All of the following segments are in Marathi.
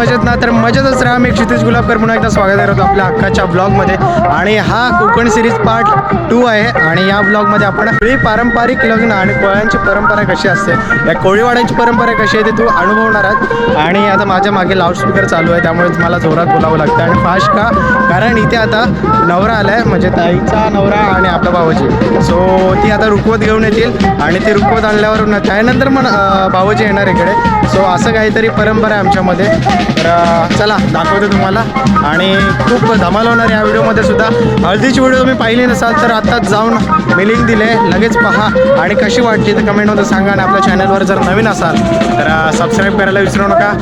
मजेत ना? तर मजेतच राहा. मी क्षितिज गुलाबकर पुन्हा एकदा स्वागत करतो आपल्या अख्खाच्या ब्लॉगमध्ये. आणि हा कोकण सिरीज पार्ट टू आहे. आणि या ब्लॉगमध्ये आपण ही पारंपरिक लग्न आणि कोळ्यांची परंपरा कशी असते या कोळीवाड्यांची परंपरा कशी आहे ते तू अनुभवणार आहात आणि आता माझ्या मागे लाऊडस्पीकर चालू आहे. त्यामुळे मला जोरात बोलावं लागतं आणि फास्ट का? कारण इथे आता नवरा आला आहे म्हणजे ताईचा नवरा आणि आपला बाबाजी सो ती आता रुकवत घेऊन येतील आणि ती रुकवत आणल्यावर त्यानंतर मग अं, येणार इकडे. सो असं काहीतरी परंपरा आहे आमच्यामध्ये. तर चला दाखवतो तुम्हाला. आणि खूप धमाल होणार या व्हिडिओमध्ये सुद्धा. हळदीची व्हिडिओ तुम्ही पाहिली नसाल तर आत्ताच जाऊन मी लिंक दिले लगेच पहा. आणि कशी वाटली तर कमेंटमध्ये सांगा आणि आपल्या चॅनलवर जर नवीन असाल तर सबस्क्राईब करायला विसरू नका.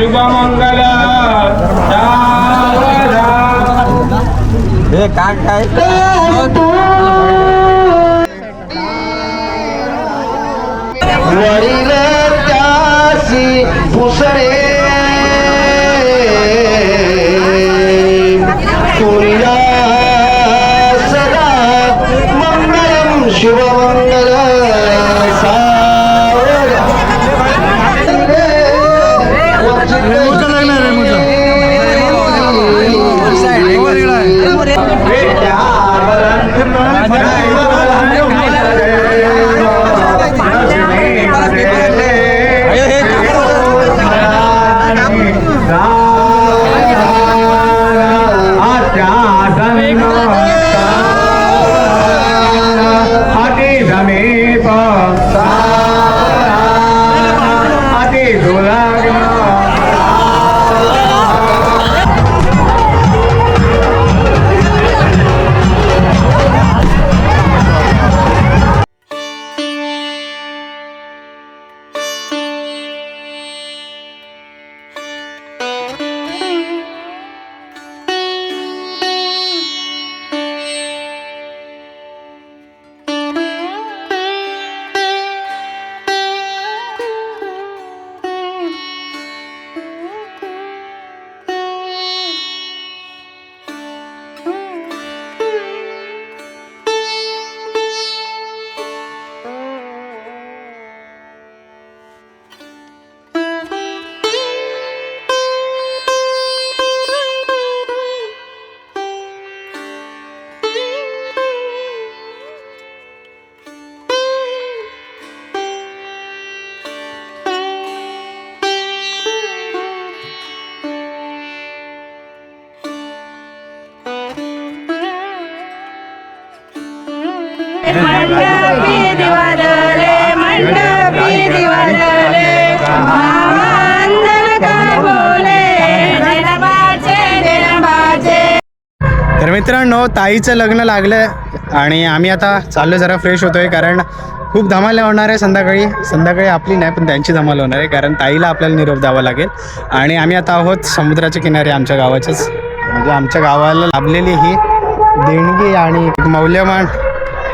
শুভমঙ্গল কাকাই வரிலர் காசி புசரே சதா மங்களம் சுபமங்களம் Hayırlı तर मित्रांनो ताईचं लग्न लागलं आणि आम्ही आता चाललो जरा फ्रेश होतोय कारण खूप धमाल होणार आहे संध्याकाळी. संध्याकाळी आपली नाही पण त्यांची धमाल होणार आहे कारण ताईला आपल्याला निरोप द्यावा लागेल. आणि आम्ही आता आहोत समुद्राच्या किनारी आमच्या गावाच्याच. म्हणजे आमच्या गावाला लाभलेली ही देणगी आणि एक मौल्यवान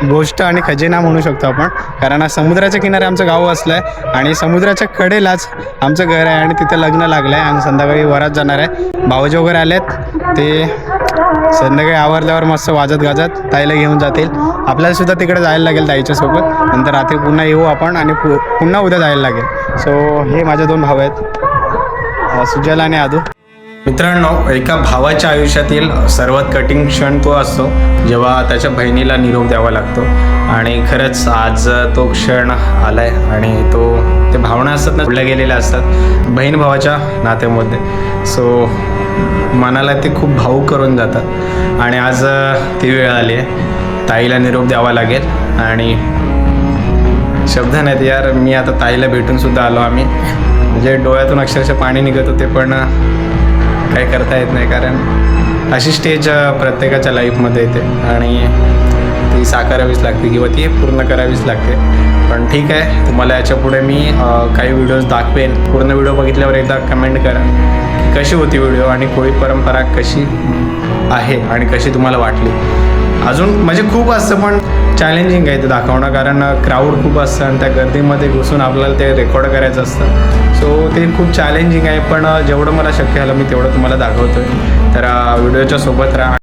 गोष्ट आणि खजिना म्हणू शकतो आपण. कारण हा समुद्राच्या किनारे आमचं गाव असलं आहे आणि समुद्राच्या कडेलाच आमचं घर आहे आणि तिथं लग्न लागलं आहे आणि संध्याकाळी वरात जाणार आहे. भाऊजी वगैरे आलेत ते संध्याकाळी आवरल्यावर मस्त वाजत गाजत ताईला घेऊन जातील. आपल्याला सुद्धा तिकडे जायला लागेल ताईच्या सोबत नंतर रात्री पुन्हा येऊ आपण आणि पु पुन्हा उद्या जायला लागेल. सो हे माझे दोन भाऊ आहेत. सुजल आणि आदू. मित्रांनो एका भावाच्या आयुष्यातील सर्वात कठीण क्षण तो असतो जेव्हा त्याच्या बहिणीला निरोप द्यावा लागतो. आणि खरंच आज तो क्षण आलाय आणि तो ते भावना असतात ना जोडल्या गेलेल्या असतात बहीण भावाच्या नात्यामध्ये. सो मनाला ते खूप भाऊक करून जातात आणि आज ती वेळ आली आहे. ताईला निरोप द्यावा लागेल. आणि शब्द नाहीत यार मी आता ताईला भेटून सुद्धा आलो आम्ही. म्हणजे डोळ्यातून अक्षरशः पाणी निघत होते पण काही करता येत नाही कारण अशी स्टेज प्रत्येकाच्या लाईफमध्ये येते. आणि ती साकारावीच लागते किंवा ती पूर्ण करावीच लागते. पण ठीक आहे तुम्हाला याच्यापुढे मी काही व्हिडिओज दाखवेन. पूर्ण व्हिडिओ बघितल्यावर एकदा कमेंट करा की कशी होती व्हिडिओ आणि कोळी परंपरा कशी आहे आणि कशी तुम्हाला वाटली. अजून म्हणजे खूप असतं पण चॅलेंजिंग आहे ते दाखवणं. कारण क्राऊड खूप असतं आणि त्या गर्दीमध्ये घुसून आपल्याला ते रेकॉर्ड करायचं असतं. सो ते खूप चॅलेंजिंग आहे पण जेवढं मला शक्य झालं मी तेवढं तुम्हाला दाखवतो आहे तर व्हिडिओच्या सोबत राहा.